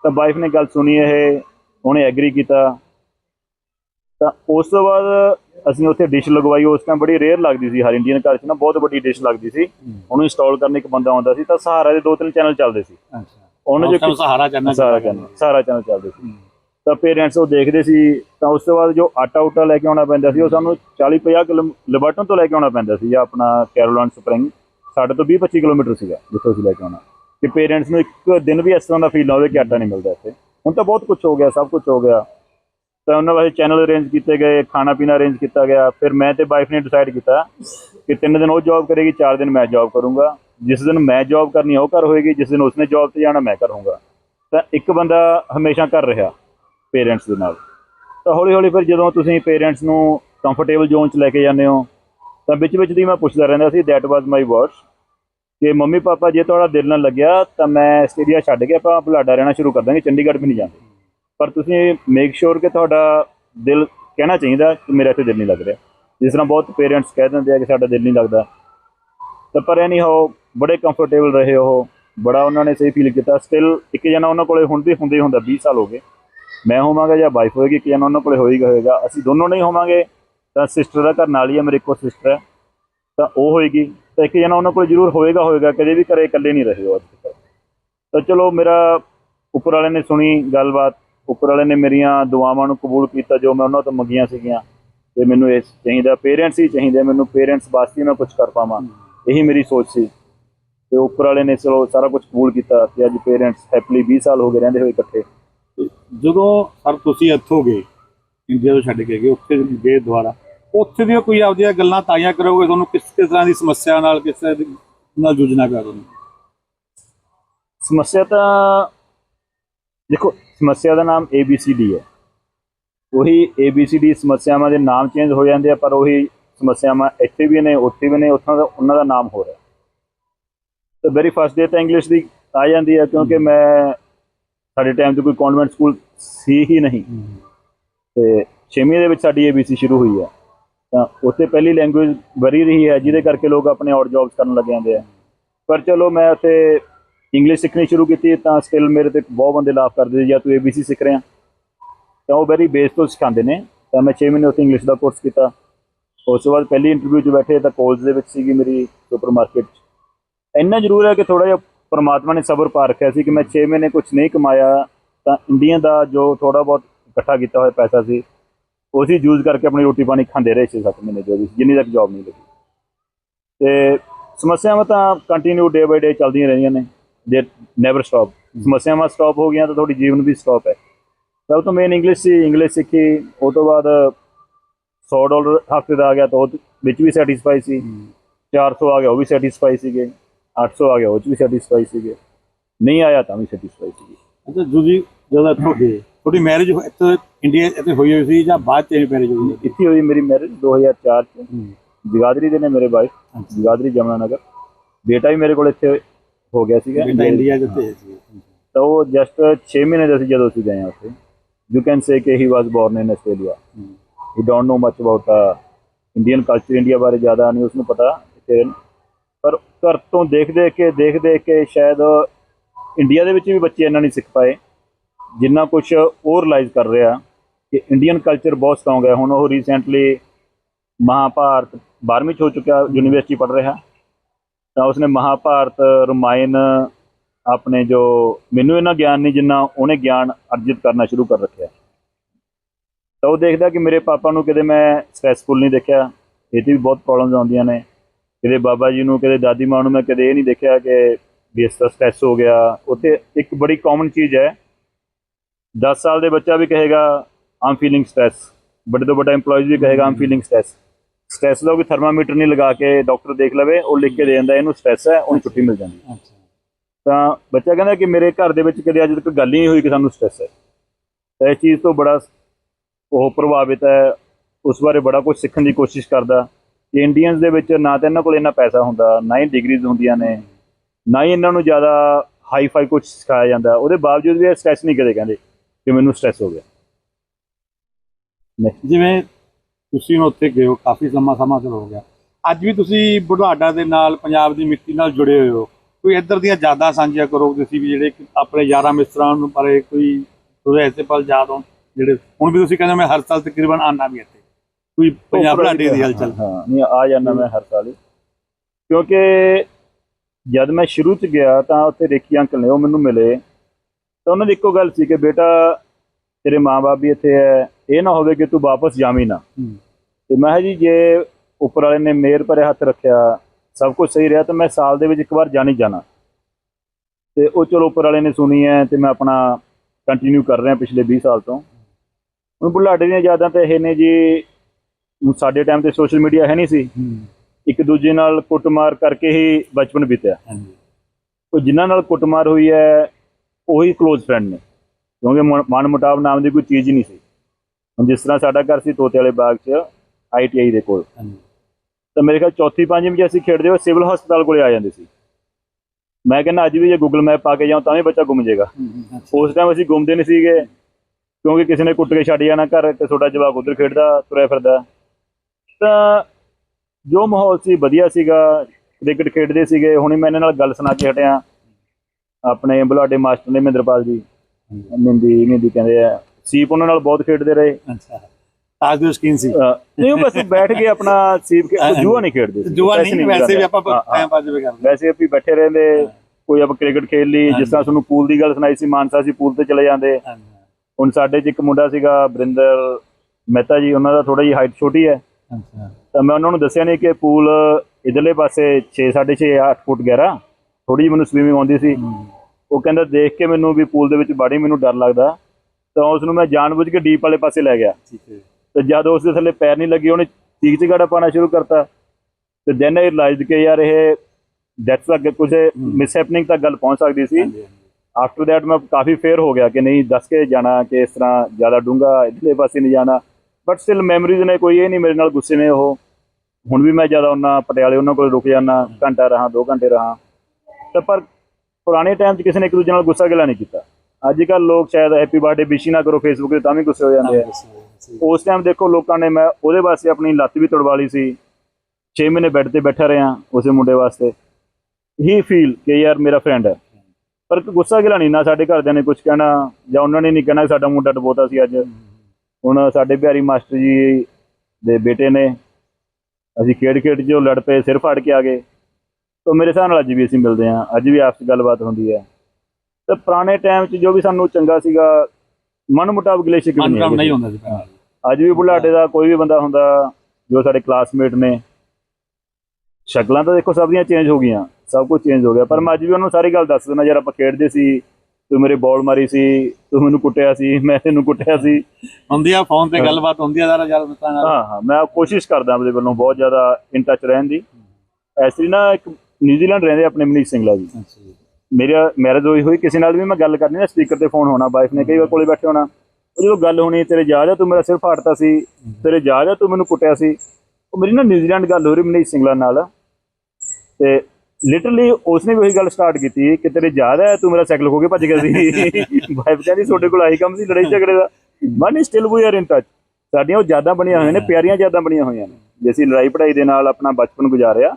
ਤਾਂ ਵਾਈਫ ਨੇ ਗੱਲ ਸੁਣੀ ਇਹ ਉਹਨੇ ਐਗਰੀ ਕੀਤਾ। ਤਾਂ ਉਸ ਤੋਂ ਬਾਅਦ ਅਸੀਂ ਉੱਥੇ ਡਿਸ਼ ਲਗਵਾਈ ਉਸ ਟਾਈਮ ਬੜੀ ਰੇਅਰ ਲੱਗਦੀ ਸੀ ਹਰ ਇੰਡੀਅਨ ਘਰ 'ਚ ਨਾ ਬਹੁਤ ਵੱਡੀ ਡਿਸ਼ ਲੱਗਦੀ ਸੀ। ਉਹਨੂੰ ਇੰਸਟਾਲ ਕਰਨ ਇੱਕ ਬੰਦਾ ਆਉਂਦਾ ਸੀ ਤਾਂ ਸਹਾਰਾ ਦੇ ਦੋ ਤਿੰਨ ਚੈਨਲ ਚੱਲਦੇ ਸੀ। ਅੱਛਾ। ਉਹਨੇ ਜੋ ਸਹਾਰਾ ਚੰਨਾ ਸਾਰਾ ਚੈਨਲ ਸਾਰਾ ਚੈਨਲ ਚੱਲਦੇ ਸੀ। ਤਾਂ ਪੇਰੈਂਟਸ ਉਹ ਦੇਖਦੇ ਸੀ ਤਾਂ ਉਸ ਤੋਂ ਬਾਅਦ ਜੋ ਆਟਾ ਉਟਾ ਲੈ ਕੇ ਆਉਣਾ ਪੈਂਦਾ ਸੀ ਉਹ ਸਾਨੂੰ 40 50 ਕਿਲੋ ਲਿਬਰਟਨ ਤੋਂ ਲੈ ਕੇ ਆਉਣਾ ਪੈਂਦਾ ਸੀ ਜਾਂ ਆਪਣਾ ਕੈਰੋਲਾਈਨ ਸਪਰਿੰਗ ਸਾਡੇ ਤੋਂ 20 25 ਕਿਲੋਮੀਟਰ ਸੀਗਾ ਜਿੱਥੋਂ ਅਸੀਂ ਲੈ ਕੇ ਆਉਣਾ। ਕਿ ਪੇਰੈਂਟਸ ਨੂੰ ਇੱਕ ਦਿਨ ਵੀ ਇਸ ਤਰ੍ਹਾਂ ਦਾ ਫੀਲ ਨਾ ਹੋਵੇ ਕਿ ਆਟਾ ਨਹੀਂ ਮਿਲਦਾ ਇੱਥੇ। ਹੁਣ ਤਾਂ ਬਹੁਤ ਕੁਝ ਹੋ ਗਿਆ, ਸਭ ਕੁਝ ਹੋ ਗਿਆ। ਤਾਂ ਉਹਨਾਂ ਵਾਸਤੇ ਚੈਨਲ ਅਰੇਂਜ ਕੀਤੇ ਗਏ, ਖਾਣਾ ਪੀਣਾ ਅਰੇਂਜ ਕੀਤਾ ਗਿਆ। ਫਿਰ ਮੈਂ ਤੇ ਵਾਈਫ ਨੇ ਡਿਸਾਈਡ ਕੀਤਾ ਕਿ ਤਿੰਨ ਦਿਨ ਉਹ ਜੌਬ ਕਰੇਗੀ, ਚਾਰ ਦਿਨ ਮੈਂ ਜੌਬ ਕਰੂੰਗਾ। ਜਿਸ ਦਿਨ ਮੈਂ ਜੌਬ ਕਰਨੀ ਉਹ ਘਰ ਹੋਏਗੀ, ਜਿਸ ਦਿਨ ਉਸਨੇ ਜੌਬ ਤੇ ਜਾਣਾ, ਮੈਂ ਕਰੂੰਗਾ ਤਾਂ ਇੱਕ ਬੰਦਾ ਹਮੇਸ਼ਾ ਘਰ ਰਿਹਾ ਪੇਰੈਂਟਸ ਦੇ ਨਾਲ। ਤਾਂ ਹੌਲੀ ਹੌਲੀ ਫਿਰ ਜਦੋਂ ਤੁਸੀਂ ਪੇਰੈਂਟਸ ਨੂੰ ਕੰਫਰਟੇਬਲ ਜ਼ੋਨ 'ਚ ਲੈ ਕੇ ਜਾਂਦੇ ਹੋ ਤਾਂ ਵਿੱਚ ਵਿੱਚ ਦੀ ਮੈਂ ਪੁੱਛਦਾ ਰਹਿੰਦਾ ਸੀ ਦੈਟ ਵਾਸ ਮਾਈ ਵਰਡਸ ਕਿ ਮੰਮੀ ਪਾਪਾ ਜੇ ਤੁਹਾਡਾ ਦਿਲ ਨਾ ਲੱਗਿਆ ਤਾਂ ਮੈਂ ਆਸਟ੍ਰੇਲੀਆ ਛੱਡ ਕੇ ਆਪਾਂ ਬੁਲਾਡਾ ਰਹਿਣਾ ਸ਼ੁਰੂ ਕਰ ਦਾਂਗੇ, ਚੰਡੀਗੜ੍ਹ ਵੀ ਨਹੀਂ ਜਾਂਦੇ। ਪਰ ਤੁਸੀਂ ਮੇਕ ਸ਼ੋਰ ਕਿ ਤੁਹਾਡਾ ਦਿਲ ਕਹਿਣਾ ਚਾਹੀਦਾ ਕਿ ਮੇਰਾ ਇੱਥੇ ਦਿਲ ਨਹੀਂ ਲੱਗ ਰਿਹਾ। ਜਿਸ ਤਰ੍ਹਾਂ ਬਹੁਤ ਪੇਰੈਂਟਸ ਕਹਿ ਦਿੰਦੇ ਆ ਕਿ ਸਾਡਾ ਦਿਲ ਨਹੀਂ ਲੱਗਦਾ। ਤਾਂ ਪਰ ਐਨੀ ਹੋ, ਬੜੇ ਕੰਫਰਟੇਬਲ ਰਹੇ ਉਹ, ਬੜਾ ਉਹਨਾਂ ਨੇ ਸਹੀ ਫੀਲ ਕੀਤਾ। ਸਟਿਲ ਇੱਕ ਜਣਾ ਉਹਨਾਂ ਕੋਲੇ ਹੁਣ ਵੀ ਹੁੰਦੇ ਹੀ ਹੁੰਦਾ 20 ਸਾਲ ਹੋ ਗਏ। ਮੈਂ ਹੋਵਾਂਗਾ ਜਾਂ ਵਾਈਫ ਹੋਏਗੀ, ਇੱਕ ਜਣਾ ਉਹਨਾਂ ਕੋਲੇ ਹੋਏਗਾ ਹੋਏਗਾ। ਅਸੀਂ ਦੋਨੋਂ ਨਹੀਂ ਹੋਵਾਂਗੇ। ਤਾਂ ਸਿਸਟਰ ਦਾ ਘਰ ਨਾਲ ਹੀ ਹੈ ਮੇਰੇ ਇੱਕੋ ਸਿਸਟਰ ਹੈ। ਤਾਂ ਉਹ ਹੋਏਗੀ। ਤਾਂ ਇੱਕ ਜਣਾ ਉਹਨਾਂ ਕੋਲ ਜ਼ਰੂਰ ਹੋਏਗਾ ਹੋਏਗਾ, ਕਦੇ ਵੀ ਘਰੇ ਇਕੱਲੇ ਨਹੀਂ ਰਹੇ ਉਹ ਅੱਜ ਤੱਕ। ਤਾਂ ਚਲੋ, ਮੇਰਾ ਉੱਪਰ ਵਾਲੇ ਨੇ ਸੁਣੀ ਗੱਲਬਾਤ। ਉੱਪਰ ਵਾਲੇ ਨੇ ਮੇਰੀਆਂ ਦੁਆਵਾਂ ਨੂੰ ਕਬੂਲ ਕੀਤਾ, ਜੋ ਮੈਂ ਉਹਨਾਂ ਤੋਂ ਮੰਗੀਆਂ ਸੀਗੀਆਂ। ਤੇ ਮੈਨੂੰ ਇਹ ਚਾਹੀਦਾ ਪੇਰੈਂਟਸ ਹੀ ਚਾਹੀਦੇ ਮੈਨੂੰ ਪੇਰੈਂਟਸ ਵਾਸਤੇ ਮੈਂ ਕੁਝ ਕਰ ਪਾਵਾਂ। ਇਹੀ ਮੇਰੀ ਸੋਚ ਸੀ। ਤੇ ਉੱਪਰ ਵਾਲੇ ਨੇ ਚਲੋ, ਸਾਰਾ ਕੁਝ ਕਬੂਲ ਕੀਤਾ ਤੇ ਅੱਜ ਪੇਰੈਂਟਸ ਹੈਪੀਲੀ 20 ਸਾਲ ਹੋ ਗਏ ਰਹਿੰਦੇ ਹੋਏ ਇਕੱਠੇ। ਜਦੋਂ ਸਰ ਤੁਸੀਂ ਇੱਥੋਂ ਗਏ, ਇੰਡੀਆ ਤੋਂ ਛੱਡ ਕੇ ਗਏ, ਉੱਥੇ ਗਏ ਦੁਬਾਰਾ? ਉੱਥੇ ਦੀਆਂ ਕੋਈ ਆਪਦੀਆਂ ਗੱਲਾਂ ਤਾਜ਼ੀਆਂ ਕਰੋਗੇ ਤੁਹਾਨੂੰ ਕਿਸ ਕਿਸ ਤਰ੍ਹਾਂ ਦੀ ਸਮੱਸਿਆ ਨਾਲ ਕਿਸ ਤਰ੍ਹਾਂ ਦੀ ਨਾਲ ਜੂਝਣਾ ਪਿਆ ਤੁਹਾਨੂੰ? ਸਮੱਸਿਆ ਤਾਂ ਦੇਖੋ ਸਮੱਸਿਆ ਦਾ ਨਾਮ ABCD ਹੈ। ਉਹੀ ABCD ਸਮੱਸਿਆਵਾਂ ਦੇ ਨਾਮ ਚੇਂਜ ਹੋ ਜਾਂਦੇ ਆ ਪਰ ਉਹੀ ਸਮੱਸਿਆਵਾਂ ਇੱਥੇ ਵੀ ਨੇ ਉੱਥੇ ਵੀ ਨੇ ਉੱਥੋਂ ਦਾ ਉਹਨਾਂ ਦਾ ਨਾਮ ਹੋ। ਰਿਹਾ ਤਾਂ ਵੈਰੀ ਫਸਟ ਡੇ ਤਾਂ ਇੰਗਲਿਸ਼ ਦੀ ਆ ਜਾਂਦੀ ਹੈ ਕਿਉਂਕਿ ਮੈਂ ਸਾਡੇ ਟਾਈਮ 'ਤੇ ਕੋਈ ਕਨਵੈਂਟ ਸਕੂਲ ਸੀ ਹੀ ਨਹੀਂ। ਤੇ ਛੇਵੀਂ ਦੇ ਵਿੱਚ ਸਾਡੀ ABC ਸ਼ੁਰੂ ਹੋਈ ਹੈ। ਤਾਂ ਉੱਥੇ ਪਹਿਲੀ ਲੈਂਗੁਏਜ ਵਰੀ ਰਹੀ ਹੈ, ਜਿਹਦੇ ਕਰਕੇ ਲੋਕ ਆਪਣੇ ਔਰ ਜੌਬਸ ਕਰਨ ਲੱਗ ਜਾਂਦੇ ਆ। ਪਰ ਚਲੋ ਮੈਂ ਉੱਥੇ ਇੰਗਲਿਸ਼ ਸਿੱਖਣੀ ਸ਼ੁਰੂ ਕੀਤੀ, ਤਾਂ ਸਟਿਲ ਮੇਰੇ ਤੇ ਬਹੁਤ ਬੰਦੇ ਲਾਫ ਕਰਦੇ ਸੀ, ਜਾਂ ਤੂੰ ABC ਸਿੱਖ ਰਿਹਾ। ਤਾਂ ਉਹ ਵੈਰੀ ਬੇਸ ਤੋਂ ਸਿਖਾਉਂਦੇ ਨੇ। ਤਾਂ ਮੈਂ 6 ਮਹੀਨੇ ਉੱਥੇ ਇੰਗਲਿਸ਼ ਦਾ ਕੋਰਸ ਕੀਤਾ। ਉਸ ਤੋਂ ਬਾਅਦ ਪਹਿਲੀ ਇੰਟਰਵਿਊ 'ਚ ਬੈਠੇ, ਤਾਂ ਕਾਲਜ ਦੇ ਵਿੱਚ ਸੀਗੀ ਮੇਰੀ ਸੁਪਰਮਾਰਕਟ 'ਚ। ਇੰਨਾ ਜ਼ਰੂਰ ਹੈ ਕਿ ਥੋੜਾ ਜਿਹਾ ਪਰਮਾਤਮਾ ਨੇ ਸਬਰ ਪਾ ਰੱਖਿਆ ਸੀ ਕਿ ਮੈਂ 6 ਮਹੀਨੇ ਕੁਝ ਨਹੀਂ ਕਮਾਇਆ, ਤਾਂ ਇੰਡੀਆ ਦਾ ਜੋ ਥੋੜਾ ਬਹੁਤ ਇਕੱਠਾ ਕੀਤਾ ਹੋਇਆ ਪੈਸਾ ਸੀ ਉਸੇ ਯੂਜ਼ ਕਰਕੇ ਆਪਣੀ ਰੋਟੀ ਪਾਣੀ ਖਾਂਦੇ ਰਹੇ 6-7 ਮਹੀਨੇ ਜੋ ਵੀ ਜਿੰਨੀ ਤੱਕ ਜੌਬ ਨਹੀਂ ਲੱਗੀ। ਤੇ ਸਮੱਸਿਆਵਾਂ ਤਾਂ ਕੰਟੀਨਿਊ ਡੇ ਬਾਈ ਡੇ ਚੱਲਦੀਆਂ ਰਹਿੰਦੀਆਂ ਨੇ ਦੇ ਨੈਵਰ ਸਟਾਪ ਸਮੱਸਿਆਵਾਂ ਸਟਾਪ ਹੋ ਗਈਆਂ ਤਾਂ ਤੁਹਾਡੀ ਜੀਵਨ ਵੀ ਸਟਾਪ ਹੈ। ਸਭ ਤੋਂ ਮੇਨ ਇੰਗਲਿਸ਼ ਸੀ ਇੰਗਲਿਸ਼ ਸਿੱਖੀ ਉਹ ਤੋਂ ਬਾਅਦ 100 ਡਾਲਰ ਹਫ਼ਤੇ ਦਾ ਆ ਗਿਆ ਤਾਂ ਉਹ ਵਿੱਚ ਵੀ ਸੈਟੀਸਫਾਈ ਸੀ। 400 ਆ ਗਿਆ ਉਹ ਵੀ ਸੈਟੀਸਫਾਈ ਸੀਗੇ। 800 ਆ ਗਿਆ ਉਹ ਵੀ ਸੈਟੀਸਫਾਈ ਸੀਗੇ। ਨਹੀਂ ਆਇਆ ਤਾਂ ਵੀ ਸੈਟੀਸਫਾਈ ਸੀਗੇ। ਅੱਛਾ ਜੁਜੀ ਜਦੋਂ ਇੱਥੋਂ ਗਏ ਤੁਹਾਡੀ ਮੈਰਿਜ ਇੱਥੇ ਇੰਡੀਆ ਇੱਥੇ ਹੋਈ ਹੋਈ ਸੀ ਜਾਂ ਬਾਅਦ ਚ ਮੈਰਿਜ ਹੋਈ? ਇੱਥੇ ਹੋਈ ਮੇਰੀ ਮੈਰਿਜ 2004 ਚ। ਜਗਾਦਰੀ ਦੇ ਨੇ ਮੇਰੇ ਵਾਈਫ ਜਗਾਦਰੀ ਜਮਨਾ ਨਗਰ ਬੇਟਾ ਵੀ ਮੇਰੇ ਕੋਲ ਇੱਥੇ ਹੋ ਗਿਆ ਸੀਗਾ। ਬੇਟਾ ਇੰਡੀਆ ਜਿੱਥੇ ਸੀ। ਤਾਂ ਉਹ ਜਸਟ 6 ਮਹੀਨੇ ਦਾ ਸੀ ਜਦੋਂ ਅਸੀਂ ਗਏ ਉੱਥੇ। ਯੂ ਕੈਨ ਸੇ ਕਿ he was born in Australia he. Don't know much about Indian culture India ਬਾਰੇ ਜ਼ਿਆਦਾ ਨਹੀਂ ਉਸਨੂੰ ਪਤਾ। ਤੇ ਪਰ ਘਰ ਤੋਂ ਦੇਖ ਦੇਖ ਕੇ ਦੇਖ ਦੇਖ ਕੇ ਸ਼ਾਇਦ ਇੰਡੀਆ ਦੇ ਵਿੱਚ ਵੀ ਬੱਚੇ ਇੰਨਾ ਨਹੀਂ ਸਿੱਖ ਪਾਏ। ਜਿੰਨਾ ਕੁਝ ਉਹ ਰਿਅਲਾਈਜ਼ ਕਰ ਰਿਹਾ ਕਿ ਇੰਡੀਅਨ ਕਲਚਰ ਬਹੁਤ ਸਟਰੋਂਗ ਹੈ। ਹੁਣ ਉਹ ਰੀਸੈਂਟਲੀ ਮਹਾਭਾਰਤ 12ਵੀਂ ਚ ਹੋ ਚੁੱਕਿਆ ਯੂਨੀਵਰਸਿਟੀ ਪੜ੍ਹ ਰਿਹਾ। ਤਾਂ ਉਸਨੇ ਮਹਾਭਾਰਤ, ਰਮਾਇਣ ਆਪਣੇ ਜੋ ਮੈਨੂੰ ਇਹਨਾਂ ਗਿਆਨ ਨਹੀਂ ਜਿੰਨਾ ਉਹਨੇ ਗਿਆਨ ਅਰਜਿਤ ਕਰਨਾ ਸ਼ੁਰੂ ਕਰ ਰੱਖਿਆ। ਤਾਂ ਉਹ ਦੇਖਦਾ ਕਿ ਮੇਰੇ ਪਾਪਾ ਨੂੰ ਕਦੇ ਮੈਂ ਸਟ੍ਰੈਸਫੁਲ ਨਹੀਂ ਦੇਖਿਆ। ਇਹ 'ਤੇ ਵੀ ਬਹੁਤ ਪ੍ਰੋਬਲਮਸ ਆਉਂਦੀਆਂ ਨੇ। ਕਦੇ ਬਾਬਾ ਜੀ ਨੂੰ, ਕਦੇ ਦਾਦੀ ਮਾਂ ਨੂੰ ਮੈਂ ਕਦੇ ਇਹ ਨਹੀਂ ਦੇਖਿਆ ਕਿ ਵੀ ਇਸ ਤਰ੍ਹਾਂ ਸਟ੍ਰੈਸ ਹੋ ਗਿਆ। ਉੱਥੇ ਇੱਕ ਬੜੀ ਕਾਮਨ ਚੀਜ਼ ਹੈ 10 ਸਾਲ ਦੇ ਬੱਚਾ ਵੀ ਕਹੇਗਾ ਆਮ ਫੀਲਿੰਗ ਸਟ੍ਰੈਸ ਵੱਡੇ ਤੋਂ ਵੱਡਾ EMPLOYEES ਵੀ ਕਹੇਗਾ ਆਮ ਫੀਲਿੰਗ ਸਟ੍ਰੈਸ ਸਟ੍ਰੈਸ ਦਾ ਕੋਈ ਥਰਮਾਮੀਟਰ ਨਹੀਂ ਲਗਾ ਕੇ ਡਾਕਟਰ ਦੇਖ ਲਵੇ ਉਹ ਲਿਖ ਕੇ ਦੇ ਦਿੰਦਾ ਇਹਨੂੰ ਸਟ੍ਰੈਸ ਹੈ ਉਹਨੂੰ ਛੁੱਟੀ ਮਿਲ ਜਾਂਦੀ ਹੈ। ਤਾਂ ਬੱਚਾ ਕਹਿੰਦਾ ਕਿ ਮੇਰੇ ਘਰ ਦੇ ਵਿੱਚ ਕਦੇ ਅੱਜ ਤੱਕ ਗੱਲ ਹੀ ਨਹੀਂ ਹੋਈ ਕਿ ਸਾਨੂੰ ਸਟ੍ਰੈਸ ਹੈ। ਤਾਂ ਇਸ ਚੀਜ਼ ਤੋਂ ਬੜਾ ਉਹ ਪ੍ਰਭਾਵਿਤ ਹੈ ਉਸ ਬਾਰੇ ਬੜਾ ਕੁਝ ਸਿੱਖਣ ਦੀ ਕੋਸ਼ਿਸ਼ ਕਰਦਾ। ਕਿ ਇੰਡੀਅਨਸ ਦੇ ਵਿੱਚ ਨਾ ਤਾਂ ਇਹਨਾਂ ਕੋਲ ਇੰਨਾ ਪੈਸਾ ਹੁੰਦਾ ਨਾ ਹੀ ਡਿਗਰੀਜ਼ ਹੁੰਦੀਆਂ ਨੇ ਨਾ ਹੀ ਇਹਨਾਂ ਨੂੰ ਜ਼ਿਆਦਾ ਹਾਈ ਫਾਈ ਕੁਝ ਸਿਖਾਇਆ ਜਾਂਦਾ। ਉਹਦੇ ਬਾਵਜੂਦ ਵੀ ਇਹ ਸਟ੍ਰੈਸ ਨਹੀਂ ਕਦੇ ਕਹਿੰਦੇ। ਕਿ ਮੈਨੂੰ ਸਟ੍ਰੈਸ ਹੋ ਗਿਆ। ਜਿਵੇਂ ਤੁਸੀਂ ਹੁਣ ਉੱਥੇ ਗਏ ਹੋ ਕਾਫੀ ਸਮਾਂ ਸਮਾਂ ਚਲੋ ਹੋ ਗਿਆ। ਅੱਜ ਵੀ ਤੁਸੀਂ ਬੁਢਾਡਾ ਦੇ ਨਾਲ ਪੰਜਾਬ ਦੀ ਮਿੱਟੀ ਨਾਲ ਜੁੜੇ ਹੋਏ ਹੋ। ਕੋਈ ਇੱਧਰ ਦੀਆਂ ਯਾਦਾਂ ਸਾਂਝੀਆਂ ਕਰੋ ਤੁਸੀਂ ਵੀ ਜਿਹੜੇ ਆਪਣੇ ਯਾਰਾਂ ਮਿੱਤਰਾਂ ਨੂੰ ਬਾਰੇ ਕੋਈ ਉਹਦੇ ਐਸੇ ਪਲ ਯਾਦ ਹੋਣ ਜਿਹੜੇ ਹੁਣ ਵੀ ਤੁਸੀਂ ਕਹਿੰਦੇ ਮੈਂ ਹਰ ਸਾਲ ਤਕਰੀਬਨ ਆਨਾ ਵੀ ਇੱਥੇ। ਕੋਈ ਪੰਜਾਬ ਬੁਢਾਡੇ ਦੀ ਹਲਚਲ। ਹਾਂ ਨਹੀਂ ਆ ਜਾਂਦਾ ਮੈਂ ਹਰ ਸਾਲ ਕਿਉਂਕਿ ਜਦ ਮੈਂ ਸ਼ੁਰੂ ਚ ਗਿਆ ਤਾਂ ਉੱਥੇ ਰੇਖੀ ਅੰਕਲ ਨੇ ਉਹ ਮੈਨੂੰ ਮਿਲੇ। ਤਾਂ ਉਹਨਾਂ ਦੀ ਇੱਕੋ ਗੱਲ ਸੀ ਕਿ ਬੇਟਾ ਤੇਰੇ ਮਾਂ-ਬਾਪ ਵੀ ਇੱਥੇ ਹੈ ਇਹ ਨਾ ਹੋਵੇ ਕਿ ਤੂੰ ਵਾਪਸ ਜਾਵੀਂ ਨਾ। ਤੇ ਮੈਂ ਕਿਹਾ ਜੀ ਜੇ ਉੱਪਰ ਵਾਲੇ ਨੇ ਮੇਰ ਭਰੇ ਹੱਥ ਰੱਖਿਆ ਸਭ ਕੁਝ ਸਹੀ ਰਿਹਾ ਤਾਂ ਮੈਂ ਸਾਲ ਦੇ ਵਿੱਚ ਇੱਕ ਵਾਰ ਜਾਣੀ ਜਾਣਾ। ਤੇ ਉਹ ਚਲੋ ਉੱਪਰ ਵਾਲੇ ਨੇ ਸੁਣੀ ਹੈ ਤੇ ਮੈਂ ਆਪਣਾ ਕੰਟੀਨਿਊ ਕਰ ਰਿਹਾ ਪਿਛਲੇ 20 ਸਾਲ ਤੋਂ। ਹੁਣ ਬੁਢਲਾਡੇ ਦੀਆਂ ਯਾਦਾਂ ਤਾਂ ਇਹ ਨੇ ਜੀ ਸਾਡੇ ਟਾਈਮ ਤੇ ਸੋਸ਼ਲ ਮੀਡੀਆ ਹੈ ਨਹੀਂ ਸੀ। ਇੱਕ ਦੂਜੇ ਨਾਲ ਕੁੱਟਮਾਰ ਕਰਕੇ ਹੀ ਬਚਪਨ ਬੀਤਿਆ। ਹਾਂਜੀ। ਉਹ ਜਿਨ੍ਹਾਂ ਨਾਲ ਕੁੱਟਮਾਰ ਹੋਈ ਹੈ ਉਹੀ ক্লোਜ਼ ਫਰੈਂਡ ਨੇ। ਕਿਉਂਕਿ ਮਨ- ਮੁਟਾਵ ਨਾਮ ਦੀ ਕੋਈ ਚੀਜ਼ ਹੀ ਨਹੀਂ ਸੀ। ਹੁਣ ਜਿਸ ਤਰ੍ਹਾਂ ਸਾਡਾ ਘਰ ਸੀ ਤੋਤੇ ਵਾਲੇ ਬਾਗ 'ਚ ਆਈਟੀਆਈ ਦੇ ਕੋਲ। ਤਾਂ ਮੇਰੇ ਖਿਆਲ ਚੌਥੀ ਪੰਜਵੀਂ ਵਿੱਚ ਅਸੀਂ ਖੇਡਦੇ ਹੋਏ ਸਿਵਲ ਹਸਪਤਾਲ ਕੋਲੇ ਆ ਜਾਂਦੇ ਸੀ। ਮੈਂ ਕਹਿੰਦਾ ਅੱਜ ਵੀ ਜੇ ਗੂਗਲ ਮੈਪ ਪਾ ਕੇ ਜਾਉਂ ਤਾਂ ਵੀ ਬੱਚਾ ਗੁੰਮ ਜਾਏਗਾ ਉਸ ਟਾਈਮ ਅਸੀਂ ਗੁੰਮਦੇ ਨਹੀਂ ਸੀਗੇ ਕਿਉਂਕਿ ਕਿਸੇ ਨੇ ਕੁੱਟ ਕੇ ਛੱਡ ਜਾਣਾ ਘਰ ਤੇ ਛੋਟਾ ਜਵਾਕ ਉਧਰ ਖੇਡਦਾ ਤੁਰਿਆ ਫਿਰਦਾ। ਤਾਂ ਜੋ ਮਾਹੌਲ ਸੀ ਵਧੀਆ ਸੀਗਾ। ਕ੍ਰਿਕਟ ਖੇਡਦੇ ਸੀਗੇ। ਹੁਣੇ ਮੈਂ ਇਹਨਾਂ ਨਾਲ ਗੱਲ ਸੁਣਾ ਕੇ ਹਟਿਆ। ਆਪਣੇ ਬੁਲਾਡੇ ਮਾਸਟਰ ਨੇ ਮਹਿੰਦਰਪਾਲ ਜੀ ਮਿੰਦੀ ਮਿੰਦੀ ਕਹਿੰਦੇ ਆ। ਸੀਪ ਉਹਨਾਂ ਨਾਲ ਬਹੁਤ ਖੇਡਦੇ ਰਹੇ। ਅੱਛਾ। ਦੇ ਸ਼ਕੀਨ ਸੀ। ਨਹੀਂ ਉਹ ਬਸ ਬੈਠ ਕੇ ਆਪਣਾ ਸੀਪ ਜੂਆ ਨਹੀਂ ਖੇਡਦੇ ਜੁਆ ਨਹੀਂ ਵੈਸੇ ਵੀ ਆਪਾਂ। ਟਾਈਮ ਪਾਸ ਵੀ ਕਰਦੇ। ਵੈਸੇ ਵੀ ਬੈਠੇ ਰਹਿੰਦੇ ਕੋਈ ਆਪਾਂ ਕ੍ਰਿਕਟ ਖੇਡ ਲਈ ਜਿਸ ਤਰ੍ਹਾਂ ਤੁਹਾਨੂੰ ਪੂਲ ਦੀ ਗੱਲ ਸੁਣਾਈ ਸੀ ਮਾਨਸਾ ਸੀ ਪੂਲ ਤੇ ਚਲੇ ਜਾਂਦੇ। ਹੁਣ ਸਾਡੇ 'ਚ ਇੱਕ ਮੁੰਡਾ ਸੀਗਾ ਬਰਿੰਦਰ ਮਹਿਤਾ ਜੀ ਉਹਨਾਂ ਦਾ ਥੋੜਾ ਜਿਹੀ ਹਾਈਟ ਛੋਟੀ ਹੈ। ਅੱਛਾ। ਤਾਂ ਮੈਂ ਉਹਨਾਂ ਨੂੰ ਦੱਸਿਆ ਨਹੀਂ ਕਿ ਪੂਲ ਇਧਰਲੇ ਪਾਸੇ 6 6.5 8 ਫੁੱਟ ਗਹਿਰਾ। ਥੋੜੀ ਜਿਹੀ ਮੈਨੂੰ ਸਵੀਮਿੰਗ ਆਉਂਦੀ ਸੀ। ਉਹ ਕਹਿੰਦਾ ਦੇਖ ਕੇ ਮੈਨੂੰ ਵੀ ਪੂਲ ਦੇ ਵਿੱਚ ਬਾੜੀ ਮੈਨੂੰ ਡਰ ਲੱਗਦਾ। ਤਾਂ ਉਸ ਨੂੰ ਮੈਂ ਜਾਣਬੁੱਝ ਕੇ ਡੀਪ ਵਾਲੇ ਪਾਸੇ ਲੈ ਗਿਆ। ਤੇ ਜਦ ਉਸ ਦੇ ਥੱਲੇ ਪੈਰ ਨਹੀਂ ਲੱਗੇ ਉਹਨੇ ਚੀਕ ਚਿਗਾੜਾ ਪਾਣਾ ਸ਼ੁਰੂ ਕਰਤਾ। ਤੇ ਦੈਨ ਆਈ ਰਿਅਲਾਈਜ਼ਡ ਕਿ ਯਾਰ ਇਹ ਦੈਟਸ ਅ ਕੁਝ ਮਿਸ ਹੈਪਨਿੰਗ ਤੱਕ ਗੱਲ ਪਹੁੰਚ ਸਕਦੀ ਸੀ। ਆਫਟਰ ਦੈਟ ਮੈਂ ਕਾਫੀ ਫੇਅਰ ਹੋ ਗਿਆ ਕਿ ਨਹੀਂ ਦੱਸ ਕੇ ਜਾਣਾ ਕਿ ਇਸ ਤਰ੍ਹਾਂ ਜ਼ਿਆਦਾ ਡੂੰਗਾ ਇਧਰਲੇ ਪਾਸੇ ਨਹੀਂ ਜਾਣਾ। ਬਟ ਸਟਿਲ ਮੈਮਰੀਜ਼ ਨੇ ਕੋਈ ਇਹ ਨਹੀਂ ਮੇਰੇ ਨਾਲ ਗੁੱਸੇ ਨੇ ਉਹ। ਹੁਣ ਵੀ ਮੈਂ ਜ਼ਿਆਦਾ ਉਹਨਾਂ ਪਟਿਆਲੇ ਉਹਨਾਂ ਕੋਲ ਰੁਕ ਜਾਣਾ ਘੰਟਾ ਰਹਾ 2 ਘੰਟੇ ਰਹਾ। ਤਾਂ ਪਰ ਪੁਰਾਣੇ ਟਾਈਮ 'ਚ ਕਿਸੇ ਨੇ ਇੱਕ ਦੂਜੇ ਨਾਲ ਗੁੱਸਾ ਗਿਲਾ ਨਹੀਂ ਕੀਤਾ। ਅੱਜ ਕੱਲ ਲੋਕ ਸ਼ਾਇਦ ਹੈਪੀ ਬਰਥਡੇ ਵਿਸ਼ ਨਾ ਕਰੋ ਫੇਸਬੁੱਕ ਤੇ ਤਾਂ ਵੀ ਗੁੱਸੇ ਹੋ ਜਾਂਦੇ ਆ। ਉਸ ਟਾਈਮ ਦੇਖੋ ਲੋਕਾਂ ਨੇ ਮੈਂ ਉਹਦੇ ਵਾਸਤੇ ਆਪਣੀ ਲੱਤ ਵੀ ਤੜਵਾ ਲਈ ਸੀ। 6 ਮਹੀਨੇ ਬੈੱਡ ਤੇ ਬੈਠਾ ਰਿਹਾ ਉਸੇ ਮੁੰਡੇ ਵਾਸਤੇ। ਹੀ ਫੀਲ ਕਿ ਯਾਰ ਮੇਰਾ ਫਰੈਂਡ ਹੈ। ਪਰ ਗੁੱਸਾ ਗਿਲਾ ਨਹੀਂ ਨਾ ਸਾਡੇ ਘਰਦਿਆਂ ਨੇ ਕੁਝ ਕਹਿਣਾ ਜਾਂ ਉਹਨਾਂ ਨੇ ਨਹੀਂ ਕਹਿਣਾ ਕਿ ਸਾਡਾ ਮੁੰਡਾ ਡਬੋਤਾ ਸੀ ਅੱਜ। ਹੁਣ ਸਾਡੇ ਬਿਹਾਰੀ ਮਾਸਟਰ ਜੀ ਦੇ ਬੇਟੇ ਨੇ। ਅਸੀਂ ਖੇਡ ਖੇਡ 'ਚ ਜੋ ਲੜ ਪਏ ਸਿਰ ਫਾੜ ਕੇ ਆ ਗਏ। ਤਾਂ ਮੇਰੇ ਹਿਸਾਬ ਨਾਲ ਅੱਜ ਵੀ ਅਸੀਂ ਮਿਲਦੇ ਹਾਂ। ਅੱਜ ਵੀ ਆਪਸ ਗੱਲਬਾਤ ਹੁੰਦੀ ਹੈ। ਤੇ ਪੁਰਾਣੇ ਟਾਈਮ 'ਚ ਜੋ ਵੀ ਸਾਨੂੰ ਚੰਗਾ ਸੀਗਾ ਮਨ ਮੁਤਾਬਕ ਗਿਲੇ ਮਨ ਨਹੀਂ। ਹੁੰਦਾ ਸੀ ਅੱਜ ਵੀ ਬੁਢਲਾਡੇ ਦਾ ਕੋਈ ਵੀ ਬੰਦਾ ਹੁੰਦਾ ਜੋ ਸਾਡੇ ਕਲਾਸਮੇਟ ਨੇ ਸ਼ਕਲਾਂ ਤਾਂ ਦੇਖੋ ਸਭ ਦੀਆਂ ਚੇਂਜ ਹੋ ਗਈਆਂ ਸਭ ਕੁਝ ਚੇਂਜ ਹੋ ਗਿਆ। ਪਰ ਮੈਂ ਅੱਜ ਵੀ ਉਹਨੂੰ ਸਾਰੀ ਗੱਲ ਦੱਸ ਦਿੰਦਾ ਯਾਰ ਆਪਾਂ ਖੇਡਦੇ ਸੀ ਤੂੰ ਮੇਰੇ ਬਾਲ ਮਾਰੀ ਸੀ ਤੂੰ ਮੈਨੂੰ ਕੁੱਟਿਆ ਸੀ ਮੈਂ ਤੈਨੂੰ ਕੁੱਟਿਆ ਸੀ। ਹੁੰਦੀ ਆ ਫੋਨ ਤੇ ਗੱਲਬਾਤ ਹੁੰਦੀ ਆ ਜ਼ਰਾ ਯਾਰ ਹਾਂ ਹਾਂ। ਮੈਂ ਕੋਸ਼ਿਸ਼ ਕਰਦਾ ਆਪਣੇ ਵੱਲੋਂ ਬਹੁਤ ਜ਼ਿਆਦਾ ਇਨ ਟੱਚ ਰਹਿਣ ਦੀ। ਐਸੀ ਨਾ ਇੱਕ ਨਿਊਜ਼ੀਲੈਂਡ ਰਹਿੰਦੇ ਆਪਣੇ ਮਨੀਸ਼ ਸਿੰਘਲਾ ਜੀ। ਅੱਛਾ ਜੀ। ਮੇਰਾ ਮੈਰਿਜ ਹੋਈ ਹੋਈ ਕਿਸੇ ਨਾਲ ਵੀ ਮੈਂ ਗੱਲ ਕਰਨੀ ਨਾ ਸਪੀਕਰ ਤੇ ਫੋਨ ਹੋਣਾ ਵਾਈਫ ਨੇ ਕਈ ਵਾਰ ਕੋਲੇ ਬੈਠੇ ਹੋਣਾ। ਉਹ ਜਦੋਂ ਗੱਲ ਹੋਣੀ ਤੇਰੇ ਯਾਦ ਆ ਤੂੰ ਮੇਰਾ ਸਿਰ ਫਾੜਤਾ ਸੀ ਤੇਰੇ ਯਾਦ ਆ ਤੂੰ ਮੈਨੂੰ ਕੁੱਟਿਆ ਸੀ। ਉਹ ਮੇਰੀ ਨਾ ਨਿਊਜ਼ੀਲੈਂਡ ਗੱਲ ਹੋ ਰਹੀ ਮਨੀਸ਼ ਸਿੰਘਲਾ ਨਾਲ। ਤੇ ਲਿਟਰਲੀ ਉਸਨੇ ਵੀ ਉਹੀ ਗੱਲ ਸਟਾਰਟ ਕੀਤੀ ਕਿ ਤੇਰੇ ਯਾਦ ਹੈ ਤੂੰ ਮੇਰਾ ਸਾਈਕਲ ਖੋ ਕੇ ਭੱਜ ਗਿਆ ਸੀ। ਵਾਈਫ ਕਹਿੰਦੀ ਤੁਹਾਡੇ ਕੋਲ ਆਹੀ ਕੰਮ ਸੀ ਲੜਾਈ ਝਗੜੇ ਦਾ। ਮਨ still we are in touch ਸਾਡੀਆਂ ਉਹ ਯਾਦਾਂ ਬਣੀਆਂ ਹੋਈਆਂ ਨੇ ਪਿਆਰੀਆਂ ਯਾਦਾਂ ਬਣੀਆਂ ਹੋਈਆਂ ਨੇ। ਜੇ ਅਸੀਂ ਲੜਾਈ ਪੜਾਈ ਦੇ ਨਾਲ ਆਪਣਾ ਬਚਪਨ ਗੁਜ਼ਾਰਿਆ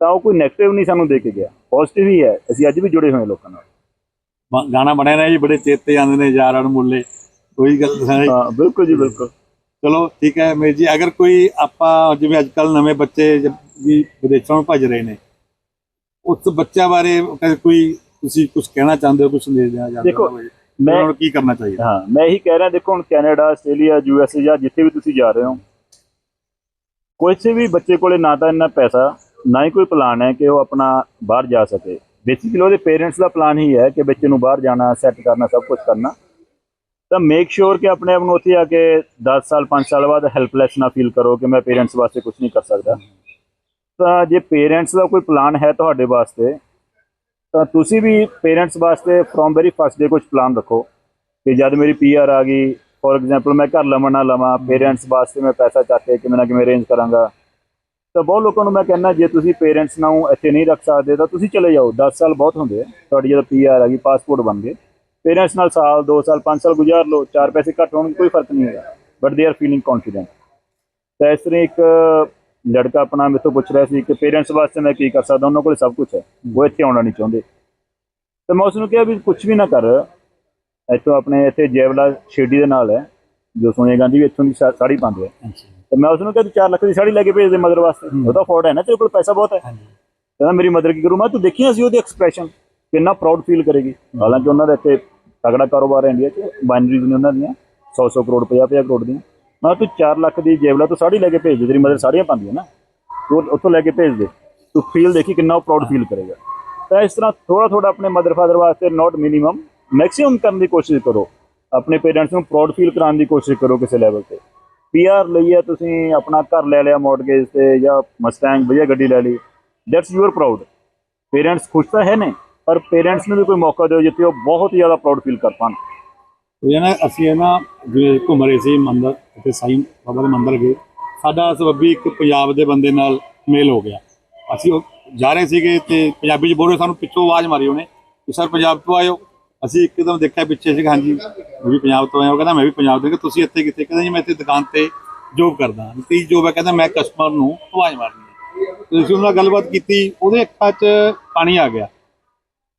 ਤਾਂ ਉਹ ਕੋਈ ਨੈਗੇਟਿਵ ਨਹੀਂ ਸਾਨੂੰ ਦੇ ਕੇ ਗਿਆ। ਪੋਜ਼ਿਟਿਵ ਹੀ ਹੈ। ਅਸੀਂ ਅੱਜ ਵੀ ਜੁੜੇ ਹੋਏ ਹਾਂ ਲੋਕਾਂ ਨਾਲ। ਬ- ਗਾਣਾ ਬਣਿਆ ਨਾ ਜੀ ਬੜੇ ਚੇਤੇ ਆਉਂਦੇ ਨੇ ਯਾਰਾਂ ਨੂੰ ਮੁੱਲੇ। ਕੋਈ ਗੱਲ ਨਹੀਂ ਹਾਂ ਬਿਲਕੁਲ ਜੀ ਬਿਲਕੁਲ। ਚਲੋ ਠੀਕ ਹੈ ਮੇਰ ਜੀ ਅਗਰ ਕੋਈ ਆਪਾਂ ਜਿਵੇਂ ਅੱਜ ਕੱਲ ਨਵੇਂ ਬੱਚੇ ਜ- ਵੀ ਵਿਦੇਸ਼ਾਂ ਨੂੰ ਭੱਜ ਰਹੇ ਨੇ ਉਸ ਬੱਚਿਆਂ ਬਾਰੇ ਕੋਈ ਤੁਸੀਂ ਕੁਝ ਕਹਿਣਾ ਚਾਹੁੰਦੇ ਹੋ ਕੁਝ ਸੰਦੇਸ਼ ਦੇਣਾ ਚਾਹੁੰਦੇ ਦੇਖੋ, ਹੋ ਮੈਂ ਮੈਂ ਕੀ ਕਰਨਾ ਚਾਹੀਦਾ? ਹਾਂ ਮੈਂ ਇਹੀ ਕਹਿ ਰਿਹਾ ਦੇਖੋ ਹੁਣ ਕੈਨੇਡਾ ਆਸਟ੍ਰੇਲੀਆ ਯੂਐਸਏ ਜਾਂ ਜਿੱਥੇ ਵੀ ਤੁਸੀਂ ਜਾ ਰਹੇ ਹੋ ਕੋਈ ਵੀ ਬੱਚੇ ਕੋਲੇ ਨਾ ਤਾਂ ਇੰਨਾ ਪੈਸਾ ਨਾ ਹੀ ਕੋਈ ਪਲਾਨ ਹੈ ਕਿ ਉਹ ਆਪਣਾ ਬਾਹਰ ਜਾ ਸਕੇ। ਬੇਸਿਕਲੀ ਉਹਦੇ ਪੇਰੈਂਟਸ ਦਾ ਪਲਾਨ ਹੀ ਹੈ ਕਿ ਬੱਚੇ ਨੂੰ ਬਾਹਰ ਜਾਣਾ ਸੈੱਟ ਕਰਨਾ, ਸਭ ਕੁਝ ਕਰਨਾ। ਤਾਂ ਮੇਕ ਸ਼ੋਰ ਕਿ ਆਪਣੇ ਆਪ ਨੂੰ ਉੱਥੇ ਆ ਕੇ 10 ਸਾਲ 5 ਸਾਲ ਬਾਅਦ ਹੈਲਪਲੈਸ ਨਾ ਫੀਲ ਕਰੋ ਕਿ ਮੈਂ ਪੇਰੈਂਟਸ ਵਾਸਤੇ ਕੁਝ ਨਹੀਂ ਕਰ ਸਕਦਾ। ਤਾਂ ਜੇ ਪੇਰੈਂਟਸ ਦਾ ਕੋਈ ਪਲਾਨ ਹੈ ਤੁਹਾਡੇ ਵਾਸਤੇ, ਤਾਂ ਤੁਸੀਂ ਵੀ ਪੇਰੈਂਟਸ ਵਾਸਤੇ ਫਰੋਮ ਵੈਰੀ ਫਸਟ ਡੇ ਕੁਝ ਪਲਾਨ ਰੱਖੋ। ਕਿ ਜਦ ਮੇਰੀ ਪੀਆਰ ਆ ਗਈ ਫੋਰ ਐਗਜ਼ਾਮਪਲ ਮੈਂ ਘਰ ਲਵਾਂ ਨਾ ਲਵਾਂ ਪੇਰੈਂਟਸ ਵਾਸਤੇ ਮੈਂ ਪੈਸਾ ਚੱਕ ਕੇ ਕਿਵੇਂ ਨਾ ਕਿਵੇਂ ਅਰੇਂਜ ਕਰਾਂਗਾ। ਤਾਂ ਬਹੁਤ ਲੋਕਾਂ ਨੂੰ ਮੈਂ ਕਹਿੰਦਾ, ਜੇ ਤੁਸੀਂ ਪੇਰੈਂਟਸ ਨੂੰ ਇੱਥੇ ਨਹੀਂ ਰੱਖ ਸਕਦੇ, ਤਾਂ ਤੁਸੀਂ ਚਲੇ ਜਾਓ। 10 ਸਾਲ ਬਹੁਤ ਹੁੰਦੇ ਆ। ਤੁਹਾਡੀ ਜਦੋਂ ਪੀਆਰ ਆ ਗਈ ਪਾਸਪੋਰਟ ਬਣ ਗਏ। ਪੇਰੈਂਟਸ ਨਾਲ ਸਾਲ 2 ਸਾਲ 5 ਸਾਲ ਗੁਜ਼ਾਰ ਲਓ। ਚਾਰ ਪੈਸੇ ਘੱਟ ਹੋਣਗੇ, ਕੋਈ ਫ਼ਰਕ ਨਹੀਂ ਹੈਗਾ। But they are feeling confident ਤਾਂ ਇਸ ਤਰ੍ਹਾਂ ਇੱਕ ਲੜਕਾ ਆਪਣਾ ਮੇਰੇ ਤੋਂ ਪੁੱਛ ਰਿਹਾ ਸੀ ਕਿ ਪੇਰੈਂਟਸ ਵਾਸਤੇ ਮੈਂ ਕੀ ਕਰ ਸਕਦਾ? ਉਹਨਾਂ ਕੋਲ ਸਭ ਕੁਝ ਹੈ। ਉਹ ਇੱਥੇ ਆਉਣਾ ਨਹੀਂ ਚਾਹੁੰਦੇ। ਤਾਂ ਮੈਂ ਉਸ ਨੂੰ ਕਿਹਾ ਵੀ ਕੁਝ ਵੀ ਨਾ ਕਰ। ਇੱਥੋਂ ਆਪਣੇ ਇੱਥੇ ਜੈਵਲਾ ਸ਼ੇਡੀ ਦੇ ਨਾਲ ਹੈ। ਜੋ ਸੋਨੀਆ ਗਾਂਧੀ ਵੀ ਇੱਥੋਂ ਦੀ ਸਾ- ਸਾੜੀ ਪਾਉਂਦੇ ਆ। ਤੇ ਮੈਂ ਉਸ ਨੂੰ ਕਿਹਾ ਤੂੰ 4 ਲੱਖ ਦੀ ਸਾੜੀ ਲੈ ਕੇ ਭੇਜ ਦੇ ਮਦਰ ਵਾਸਤੇ। ਉਹ ਤਾਂ ਅਫੋਰਡ ਹੈ ਨਾ ਤੇਰੇ ਕੋਲ ਪੈਸਾ ਬਹੁਤ ਹੈ। ਕਹਿੰਦਾ ਮੇਰੀ ਮਦਰ ਕੀ ਕਰੂ? ਮੈਂ ਤੂੰ ਦੇਖੀ ਅਸੀਂ ਉਹਦੇ ਐਕਸਪ੍ਰੈਸ਼ਨ ਕਿੰਨਾ ਪ੍ਰਾਊਡ ਫੀਲ ਕਰੇਗੀ। ਹਾਲਾਂਕਿ ਉਹਨਾਂ ਦਾ ਇੱਥੇ ਤਗੜਾ ਕਾਰੋਬਾਰ ਹੈ ਇੰਡੀਆ 'ਚ ਬਾਈਨਰੀਜ਼ ਨੇ ਉਹਨਾਂ ਦੀਆਂ 100-100 ਕਰੋੜ 50-50 ਕਰੋੜ ਦੀਆਂ। ਮੈਂ ਤੂੰ 4 ਲੱਖ ਦੀ ਜੇਬਲਾ ਤੂੰ ਸਾੜੀ ਲੈ ਕੇ ਭੇਜ ਦੇ ਤੇਰੀ ਮਦਰ ਸਾੜੀਆਂ ਪਾਉਂਦੀ ਹੈ ਨਾ। ਤੂੰ ਉੱਥੋਂ ਲੈ ਕੇ ਭੇਜ ਦੇ। ਤੂੰ ਫੀਲ ਦੇਖੀ ਕਿੰਨਾ ਉਹ ਪ੍ਰਾਊਡ ਫੀਲ ਕਰੇਗਾ। ਤਾਂ ਇਸ ਤਰ੍ਹਾਂ ਥੋੜਾ ਥੋੜਾ ਆਪਣੇ ਮਦਰ ਫਾਦਰ ਵਾਸਤੇ ਨਾਟ ਮਿਨੀਮਮ ਮੈਕਸਿਮਮ ਕਰਨ ਦੀ ਕੋਸ਼ਿਸ਼ ਕਰੋ। ਆਪਣੇ ਪੇਰੈਂਟਸ ਨੂੰ ਪ੍ਰਾਊਡ ਫੀਲ ਕਰਾਉਣ ਦੀ ਕੋਸ਼ਿਸ਼ ਕਰੋ ਕਿਸੇ ਲੈਵਲ ਤੇ। ਪੀਆਰ ਲਈ ਹੈ ਤੁਸੀਂ ਆਪਣਾ ਘਰ ਲੈ ਲਿਆ ਮੌਰਗੇਜ ਤੇ ਜਾਂ ਮਸਟੈਂਗ ਵਧੀਆ ਗੱਡੀ ਲੈ ਲਈ। ਦੈਟਸ ਯੂਅਰ ਪ੍ਰਾਊਡ ਪੇਰੈਂਟਸ ਖੁਸ਼ ਤਾਂ ਹੈ ਨੇ, ਪਰ ਪੇਰੈਂਟਸ ਨੂੰ ਵੀ ਕੋਈ ਮੌਕਾ ਦਿਓ ਜਿੱਥੇ ਉਹ ਬਹੁਤ ਜ਼ਿਆਦਾ ਪ੍ਰਾਊਡ ਫੀਲ ਕਰ ਪਾਣ। ਇਹ ਨਾ, ਅਸੀਂ ਇਹ ਨਾ ਜਿਵੇਂ ਘੁੰਮ ਰਹੇ ਸੀ ਮੰਦਰ ਤੇ ਸਾਈਂ ਬਾਬਾ ਦੇ ਮੰਦਰ ਗਏ ਸਾਡਾ ਸਬੱਬੀ ਇੱਕ ਪੰਜਾਬ ਦੇ ਬੰਦੇ ਨਾਲ ਮੇਲ ਹੋ ਗਿਆ। ਅਸੀਂ ਉਹ ਜਾ ਰਹੇ ਸੀਗੇ ਤੇ ਪੰਜਾਬੀ ਚ ਬੋਲ ਰਹੇ, ਸਾਨੂੰ ਪਿੱਛੋਂ ਆਵਾਜ਼ ਮਾਰੀ ਉਹਨੇ ਕਿ, ਸਰ, ਪੰਜਾਬ ਤੋਂ ਆਇਓ। ਅਸੀਂ ਇੱਕਦਮ ਦੇਖਿਆ ਪਿੱਛੇ ਸੀ ਹਾਂਜੀ, ਮੈਂ ਵੀ ਪੰਜਾਬ ਤੋਂ ਆਇਆ, ਉਹ ਕਹਿੰਦਾ ਮੈਂ ਵੀ ਪੰਜਾਬ ਤੋਂ ਕਿ ਤੁਸੀਂ ਇੱਥੇ ਕਿੱਥੇ? ਕਹਿੰਦਾ ਜੀ, ਮੈਂ ਇੱਥੇ ਦੁਕਾਨ ਤੇ ਜੋਬ ਕਰਦਾ ਤੀ ਜੋਬ ਹੈ, ਕਹਿੰਦਾ ਮੈਂ ਕਸਟਮਰ ਨੂੰ ਆਵਾਜ਼ ਮਾਰਨੀ ਹੈ। ਤੇ ਉਹਨਾਂ ਨਾਲ ਗੱਲਬਾਤ ਕੀਤੀ, ਉਹਦੇ ਅੱਖਾਂ 'ਚ ਪਾਣੀ ਆ ਗਿਆ।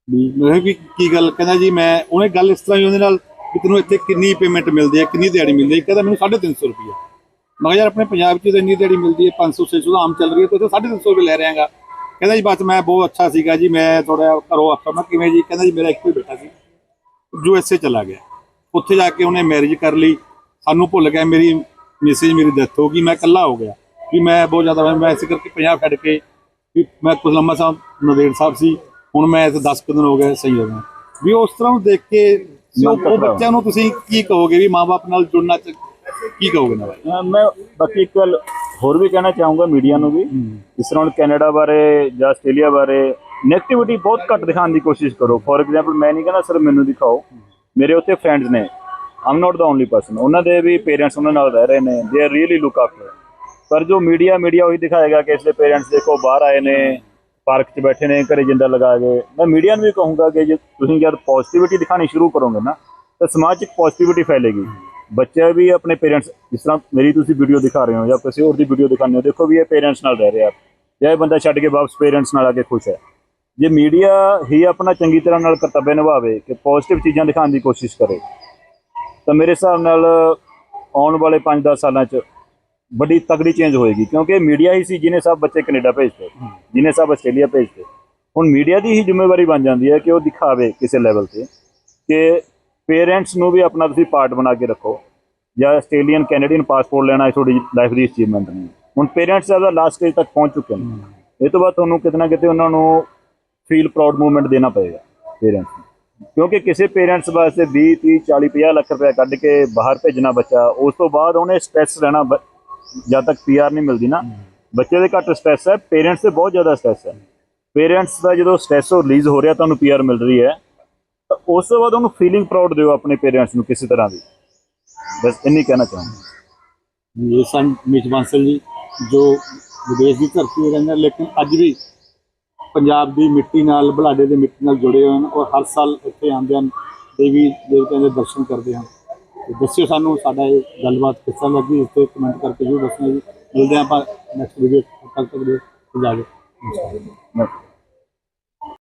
ਵੀ ਮੈਂ ਕਿਹਾ, ਵੀ ਕੀ ਗੱਲ? ਕਹਿੰਦਾ ਜੀ, ਮੈਂ, ਉਹਨੇ ਗੱਲ ਇਸ ਤਰ੍ਹਾਂ ਹੀ ਉਹਦੇ ਨਾਲ ਵੀ ਤੈਨੂੰ ਇੱਥੇ ਕਿੰਨੀ ਪੇਮੈਂਟ ਮਿਲਦੀ ਹੈ, ਕਿੰਨੀ ਦਿਹਾੜੀ ਮਿਲਦੀ ਹੈ? ਕਹਿੰਦਾ, ਮੈਨੂੰ 350 ਰੁਪਏ ਮੈਂ ਕਿਹਾ, ਯਾਰ, ਆਪਣੇ ਪੰਜਾਬ 'ਚ ਤਾਂ ਇੰਨੀ ਦਿਹਾੜੀ ਮਿਲਦੀ ਹੈ 500 600 ਆਮ ਚੱਲ ਰਹੀ ਹੈ, ਤੇ 350 ਰੁਪਏ ਲੈ ਰਿਆਂਗਾ ਕਹਿੰਦਾ ਜੀ, ਬਸ ਮੈਂ ਬਹੁਤ ਅੱਛਾ ਸੀਗਾ ਜੀ, ਮੈਂ ਥੋੜਾ ਘਰੋਂ ਆਖਿਆ, ਮੈਂ ਕਿਵੇਂ ਜੀ? ਕਹਿੰਦਾ ਜੀ, ਮੇਰਾ ਇੱਕੋ ਹੀ ਬੇਟਾ ਸੀ। ਯੂ ਐਸ ਏ ਚਲਾ ਗਿਆ। ਉੱਥੇ ਜਾ ਕੇ ਉਹਨੇ ਮੈਰਿਜ ਕਰ ਲਈ। ਸਾਨੂੰ ਭੁੱਲ ਗਿਆ ਮੇਰੀ ਮੈਸੇਜ ਮੇਰੀ ਡੈਥ ਹੋ ਗਈ ਮੈਂ ਇਕੱਲਾ ਹੋ ਗਿਆ। ਵੀ ਮੈਂ ਬਹੁਤ ਜ਼ਿਆਦਾ ਮੈਂ ਇਸੇ ਕਰਕੇ ਪੰਜਾਬ ਛੱਡ ਕੇ ਵੀ ਮੈਂ ਕੁਝ ਲੰਮਾ ਸਾਹਿਬ ਨਦੇੜ ਸਾਹਿਬ ਸੀ ਹੁਣ ਮੈਂ ਇੱਥੇ 10 ਕੁ ਦਿਨ ਹੋ ਗਏ ਸਹੀ ਹੋ ਗਿਆ। ਵੀ ਉਸ ਤਰ੍ਹਾਂ ਨੂੰ ਦੇਖ ਕੇ ਉਹ ਬੱਚਿਆਂ ਨੂੰ ਤੁਸੀਂ ਕੀ ਕਹੋਗੇ ਵੀ ਮਾਪੇ ਨਾਲ ਜੁੜਨਾ ਚ ਕੀ ਕਹੋਗੇ ਨਾ ਭਾਈ ਮੈਂ ਬਾਕੀ ਇੱਕ ਗੱਲ ਹੋਰ ਵੀ ਕਹਿਣਾ ਚਾਹੂੰਗਾ ਮੀਡੀਆ ਨੂੰ ਵੀ। ਇਸ ਤਰ੍ਹਾਂ ਹੁਣ ਕੈਨੇਡਾ ਬਾਰੇ ਜਾਂ ਆਸਟ੍ਰੇਲੀਆ ਬਾਰੇ ਨੈਗੇਟਿਵਿਟੀ ਬਹੁਤ ਘੱਟ ਦਿਖਾਉਣ ਦੀ ਕੋਸ਼ਿਸ਼ ਕਰੋ। ਫੋਰ ਐਗਜ਼ਾਮਪਲ ਮੈਂ ਨਹੀਂ ਕਹਿੰਦਾ ਸਰ ਮੈਨੂੰ ਦਿਖਾਓ। ਮੇਰੇ ਉੱਥੇ ਫਰੈਂਡਸ ਨੇ ਆਮ ਨਾਟ ਦਾ ਓਨਲੀ ਪਰਸਨ ਉਹਨਾਂ ਦੇ ਵੀ ਪੇਰੈਂਟਸ ਉਹਨਾਂ ਨਾਲ ਰਹਿ ਰਹੇ ਨੇ। They are really look after ਪਰ ਜੋ ਮੀਡੀਆ ਮੀਡੀਆ ਉਹੀ ਦਿਖਾਏਗਾ ਕਿ ਇਸ ਦੇ ਪੇਰੈਂਟਸ ਦੇਖੋ, ਬਾਹਰ ਆਏ ਨੇ ਪਾਰਕ 'ਚ ਬੈਠੇ ਨੇ, ਘਰੇ ਜਿੰਦਾ ਲਗਾ ਕੇ। ਮੈਂ ਮੀਡੀਆ ਨੂੰ ਵੀ ਕਹੂੰਗਾ ਕਿ ਜੇ ਤੁਸੀਂ ਜਦ ਪੋਜ਼ਿਟਿਵਿਟੀ ਦਿਖਾਣੀ ਸ਼ੁਰੂ ਕਰੋਗੇ ਨਾ, ਤਾਂ ਸਮਾਜ 'ਚ ਪੋਜ਼ਿਟਿਵਿਟੀ ਫੈਲੇਗੀ। ਬੱਚੇ ਵੀ ਆਪਣੇ ਪੇਰੈਂਟਸ ਜਿਸ ਤਰ੍ਹਾਂ ਮੇਰੀ ਤੁਸੀਂ ਵੀਡੀਓ ਦਿਖਾ ਰਹੇ ਹੋ ਜਾਂ ਕਿਸੇ ਹੋਰ ਦੀ ਵੀਡੀਓ ਦਿਖਾਉਂਦੇ ਹੋ, ਦੇਖੋ ਵੀ ਇਹ ਪੇਰੈਂਟਸ ਨਾਲ ਰਹਿ ਰਿਹਾ। ਜਾਂ ਇਹ ਬੰਦਾ ਛੱਡ ਕੇ ਵਾਪਸ ਪੇਰੈਂਟਸ ਨਾਲ ਆ ਕੇ ਖੁਸ਼ ਹੈ। ਜੇ ਮੀਡੀਆ ਹੀ ਆਪਣਾ ਚੰਗੀ ਤਰ੍ਹਾਂ ਨਾਲ ਕਰਤੱਵ ਨਿਭਾਵੇ ਕਿ ਪੋਜ਼ਿਟਿਵ ਚੀਜ਼ਾਂ ਦਿਖਾਉਣ ਦੀ ਕੋਸ਼ਿਸ਼ ਕਰੇ ਤਾਂ ਮੇਰੇ ਹਿਸਾਬ ਨਾਲ ਆਉਣ ਵਾਲੇ 5-10 ਸਾਲਾਂ 'ਚ ਬੜੀ ਤਗੜੀ ਚੇਂਜ ਹੋਏਗੀ ਕਿਉਂਕਿ ਮੀਡੀਆ ਹੀ ਸੀ ਜਿਹਨੇ ਸਭ ਬੱਚੇ ਕੈਨੇਡਾ ਭੇਜਦੇ ਜਿਹਨੇ ਸਭ ਆਸਟ੍ਰੇਲੀਆ ਭੇਜਦੇ ਹੁਣ ਮੀਡੀਆ ਦੀ ਹੀ ਜ਼ਿੰਮੇਵਾਰੀ ਬਣ ਜਾਂਦੀ ਹੈ ਕਿ ਉਹ ਦਿਖਾਵੇ ਕਿਸੇ ਲੈਵਲ ਤੇ ਕਿ ਪੇਰੈਂਟਸ ਨੂੰ ਵੀ ਆਪਣਾ ਤੁਸੀਂ ਪਾਰਟ ਬਣਾ ਕੇ ਰੱਖੋ ਜਾਂ ਆਸਟ੍ਰੇਲੀਅਨ ਕੈਨੇਡੀਅਨ ਪਾਸਪੋਰਟ ਲੈਣਾ ਇਹ ਤੁਹਾਡੀ ਲਾਈਫ ਦੀ ਅਚੀਵਮੈਂਟ ਨਹੀਂ। ਹੁਣ ਪੇਰੈਂਟਸ ਦਾ ਲਾਸਟ ਸਟੇਜ ਤੱਕ ਪਹੁੰਚ ਚੁੱਕੇ ਨੇ। ਇਹ ਤੋਂ ਬਾਅਦ ਤੁਹਾਨੂੰ ਕਿਤੇ ਨਾ ਕਿਤੇ ਉਹਨਾਂ ਨੂੰ ਫੀਲ ਪ੍ਰਾਊਡ ਮੂਵਮੈਂਟ ਦੇਣਾ ਪਏਗਾ ਪੇਰੈਂਟਸ ਨੂੰ। ਕਿਉਂਕਿ ਕਿਸੇ ਪੇਰੈਂਟਸ ਵਾਸਤੇ 20 30 40 50 ਲੱਖ ਰੁਪਏ ਕੱਢ ਕੇ ਬਾਹਰ ਭੇਜਣਾ ਬੱਚਾ ਉਸ ਤੋਂ ਬਾਅਦ ਉਹਨੇ ਸਟ੍ਰੈਸ ਰਹਿਣਾ ਜਦ ਤੱਕ ਪੀਆਰ ਨਹੀਂ ਮਿਲਦੀ ਨਾ। ਬੱਚੇ ਦੇ ਘੱਟ ਸਟ੍ਰੈਸ ਹੈ ਪੇਰੈਂਟਸ ਤੇ ਬਹੁਤ ਜ਼ਿਆਦਾ ਸਟ੍ਰੈਸ ਹੈ। ਪੇਰੈਂਟਸ ਦਾ ਜਦੋਂ ਸਟ੍ਰੈਸ ਉਹ ਰਿਲੀਜ਼ ਹੋ ਰਿਹਾ ਤੁਹਾਨੂੰ ਪੀਆਰ ਮਿਲ ਰਹੀ ਹੈ। ਤਾਂ ਉਸ ਤੋਂ ਬਾਅਦ ਉਹਨੂੰ ਫੀਲਿੰਗ ਪ੍ਰਾਊਡ ਦਿਓ ਆਪਣੇ ਪੇਰੈਂਟਸ ਨੂੰ ਕਿਸੇ ਤਰ੍ਹਾਂ ਦੀ। ਬਸ ਇੰਨੀ ਕਹਿਣਾ ਚਾਹੁੰਦਾ। ਇਹ ਸਨ ਮਿਚ ਬਾਂਸਲ ਜੀ ਜੋ ਵਿਦੇਸ਼ ਦੀ ਧਰਤੀ ਤੇ ਰਹਿੰਦੇ ਨੇ, ਲੇਕਿਨ ਅੱਜ ਵੀ ਪੰਜਾਬ ਦੀ ਮਿੱਟੀ ਨਾਲ ਬੁਲਾਡੇ ਦੀ ਮਿੱਟੀ ਨਾਲ ਜੁੜੇ ਹੋਏ ਹਨ ਔਰ ਹਰ ਸਾਲ ਇੱਥੇ ਆਉਂਦੇ ਹਨ, ਦੇਵੀ ਦੇਵਤਿਆਂ ਦੇ ਦਰਸ਼ਨ ਕਰਦੇ ਹਨ। ਤੇ ਦੱਸਿਓ ਸਾਨੂੰ ਸਾਡਾ ਇਹ ਗੱਲਬਾਤ ਕਿਸ ਤਰ੍ਹਾਂ ਲੱਗੀ, ਇਸ ਤੇ ਕਮੈਂਟ ਕਰਕੇ ਜ਼ਰੂਰ ਦੱਸਣਾ ਜੀ। ਮਿਲਦੇ ਹਾਂ ਆਪਾਂ ਨੈਕਸਟ ਵੀਡੀਓ ਤੱਕ ਤੱਕ ਦੇ ਇਜਾਜ਼ਤ ਨਮਸਕਾਰ।